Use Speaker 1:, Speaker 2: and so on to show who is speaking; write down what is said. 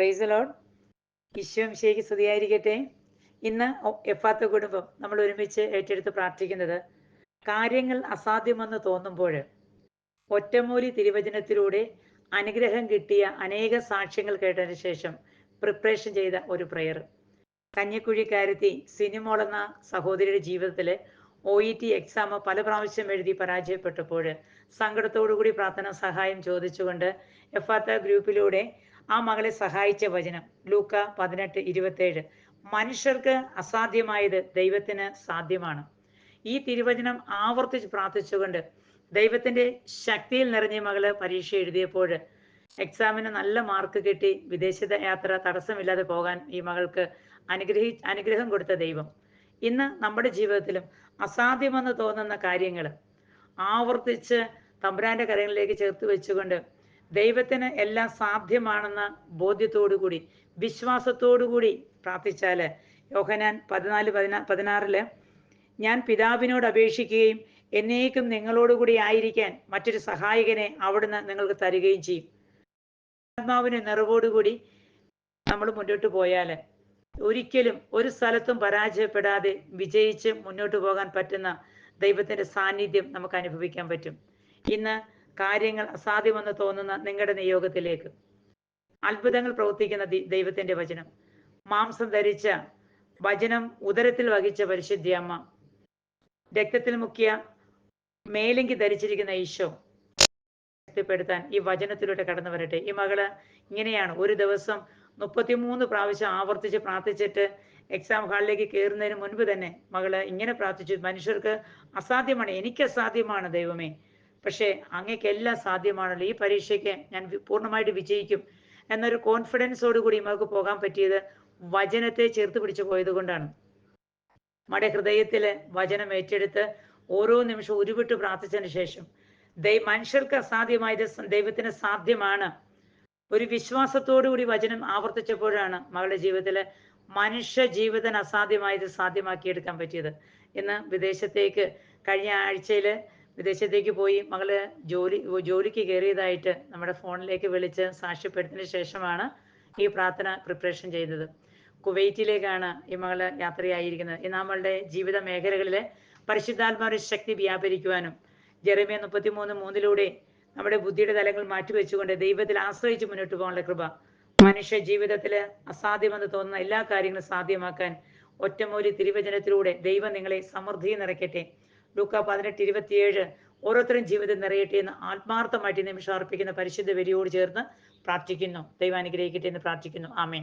Speaker 1: Price load ഈശ്വം ശേഖി സ്തുതിയായിരിക്കട്ടെ. ഇന്ന് എഫാത്ത കുടുംബം നമ്മൾ ഒരുമിച്ച് ഏറ്റെടുത്ത് പ്രാർത്ഥിക്കുന്നത് കാര്യങ്ങൾ അസാധ്യമെന്ന് തോന്നുമ്പോൾ ഒറ്റമൂലി തിരുവചനത്തിലൂടെ അനുഗ്രഹം കിട്ടിയ അനേക സാക്ഷ്യങ്ങൾ കേട്ടതിന് ശേഷം പ്രിപ്പറേഷൻ ചെയ്ത ഒരു പ്രെയർ കഞ്ഞിക്കുഴിക്കാരത്തി സിനിമോൾ എന്ന സഹോദരിയുടെ ജീവിതത്തിൽ ഒ ഇ ടി എക്സാം പല പ്രാവശ്യം എഴുതി പരാജയപ്പെട്ടപ്പോൾ സങ്കടത്തോടുകൂടി പ്രാർത്ഥന സഹായം ചോദിച്ചുകൊണ്ട് എഫാത്ത ഗ്രൂപ്പിലൂടെ ആ മകളെ സഹായിച്ച വചനം. ലൂക്ക പതിനെട്ട് ഇരുപത്തേഴ്. മനുഷ്യർക്ക് അസാധ്യമായത് ദൈവത്തിന് സാധ്യമാണ്. ഈ തിരുവചനം ആവർത്തിച്ച് പ്രാർത്ഥിച്ചുകൊണ്ട് ദൈവത്തിന്റെ ശക്തിയിൽ നിറഞ്ഞ മകൾ പരീക്ഷ എഴുതിയപ്പോൾ എക്സാമിന് നല്ല മാർക്ക് കിട്ടി. വിദേശ യാത്ര തടസ്സമില്ലാതെ പോകാൻ ഈ മകൾക്ക് അനുഗ്രഹി അനുഗ്രഹം കൊടുത്ത ദൈവം. ഇന്ന് നമ്മുടെ ജീവിതത്തിലും അസാധ്യമെന്ന് തോന്നുന്ന കാര്യങ്ങൾ ആവർത്തിച്ച് തമ്പുരാന്റെ കരങ്ങളിലേക്ക് ചേർത്ത് വെച്ചുകൊണ്ട് ദൈവത്തിന് എല്ലാം സാധ്യമാണെന്ന ബോധ്യത്തോടുകൂടി വിശ്വാസത്തോടുകൂടി പ്രാർത്ഥിച്ചാൽ യോഹനാൻ പതിനാല് പതിനാ പതിനാറിൽ ഞാൻ പിതാവിനോട് അപേക്ഷിക്കുകയും എന്നേക്കും നിങ്ങളോടുകൂടി ആയിരിക്കാൻ മറ്റൊരു സഹായകനെ അവിടുന്ന് നിങ്ങൾക്ക് തരികയും ചെയ്യും. ആത്മാവിന് നിറവോടുകൂടി നമ്മൾ മുന്നോട്ട് പോയാൽ ഒരിക്കലും ഒരു സ്ഥലത്തും പരാജയപ്പെടാതെ വിജയിച്ച് മുന്നോട്ട് പോകാൻ പറ്റുന്ന ദൈവത്തിന്റെ സാന്നിധ്യം നമുക്ക് അനുഭവിക്കാൻ പറ്റും. ഇന്ന് കാര്യങ്ങൾ അസാധ്യമെന്ന് തോന്നുന്ന നിങ്ങളുടെ നിയോഗത്തിലേക്ക്. അത്ഭുതങ്ങൾ പ്രവർത്തിക്കുന്ന ദൈവത്തിന്റെ വചനം. മാംസം ധരിച്ച വചനം ഉദരത്തിൽ വഹിച്ച പരിശുദ്ധി അമ്മ. രക്തത്തിൽ മുക്കിയ മേലെങ്കി ധരിച്ചിരിക്കുന്ന ഈശോ ശക്തിപ്പെടുത്താൻ ഈ വചനത്തിലൂടെ കടന്നു വരട്ടെ. ഈ മകൾ ഇങ്ങനെയാണ്. ഒരു ദിവസം മുപ്പത്തിമൂന്ന് പ്രാവശ്യം ആവർത്തിച്ച് പ്രാർത്ഥിച്ചിട്ട് എക്സാം ഹാളിലേക്ക് കയറുന്നതിന് മുൻപ് തന്നെ മകൾ ഇങ്ങനെ പ്രാർത്ഥിച്ചു. മനുഷ്യർക്ക് അസാധ്യമാണ്. എനിക്ക് അസാധ്യമാണ് ദൈവമേ. പക്ഷേ അങ്ങേക്ക് എല്ലാം സാധ്യമാണല്ലോ. ഈ പരീക്ഷയ്ക്ക് ഞാൻ പൂർണമായിട്ട് വിജയിക്കും എന്നൊരു കോൺഫിഡൻസോടുകൂടി ഇമ്മക്ക് പോകാൻ പറ്റിയത് വചനത്തെ ചേർത്ത് പിടിച്ചു പോയത് കൊണ്ടാണ്. നമ്മുടെ ഹൃദയത്തിൽ വചനം ഏറ്റെടുത്ത് ഓരോ നിമിഷവും ഉരുവിട്ട് പ്രാർത്ഥിച്ചതിന് ശേഷം ദൈ മനുഷ്യർക്ക് അസാധ്യമായത് ദൈവത്തിന് സാധ്യമാണ്. ഒരു വിശ്വാസത്തോടുകൂടി വചനം ആവർത്തിച്ചപ്പോഴാണ് മകളുടെ ജീവിതത്തിൽ മനുഷ്യ ജീവിതത്തിന് അസാധ്യമായത് സാധ്യമാക്കിയെടുക്കാൻ പറ്റിയത്. ഇന്ന് വിദേശത്തേക്ക് കഴിഞ്ഞ ആഴ്ചയിൽ വിദേശത്തേക്ക് പോയി മകൾ ജോലി ജോലിക്ക് കയറിയതായിട്ട് നമ്മുടെ ഫോണിലേക്ക് വിളിച്ച് സാക്ഷ്യപ്പെടുത്തിന് ശേഷമാണ് ഈ പ്രാർത്ഥന പ്രിപ്പറേഷൻ ചെയ്തത്. കുവൈറ്റിലേക്കാണ് ഈ മകൾ യാത്രയായിരിക്കുന്നത്. ഈ നമ്മളുടെ ജീവിത മേഖലകളിലെ പരിശുദ്ധാത്മാവിന്റെ ശക്തി വ്യാപരിക്കുവാനും ജെറമിയ മുപ്പത്തിമൂന്ന് മൂന്നിലൂടെ നമ്മുടെ ബുദ്ധിയുടെ തലങ്ങൾ മാറ്റിവെച്ചുകൊണ്ട് ദൈവത്തിൽ ആശ്രയിച്ച് മുന്നോട്ട് പോകാനുള്ള കൃപ മനുഷ്യ ജീവിതത്തിൽ അസാധ്യമെന്ന് തോന്നുന്ന എല്ലാ കാര്യങ്ങളും സാധ്യമാക്കാൻ ഒറ്റമൂലി തിരുവചനത്തിലൂടെ ദൈവം നിങ്ങളെ സമൃദ്ധി നിറയ്ക്കട്ടെ. ലൂക്ക പതിനെട്ട് ഇരുപത്തിയേഴ്. ഓരോരുത്തരും ജീവിതം നിറയട്ടെ എന്ന് ആത്മാർത്ഥമായിട്ട് നിമിഷം അർപ്പിക്കുന്ന പരിശുദ്ധ വരിയോട് ചേർന്ന് പ്രാർത്ഥിക്കുന്നു. ദൈവം അനുഗ്രഹിക്കട്ടെ എന്ന് പ്രാർത്ഥിക്കുന്നു. ആമേ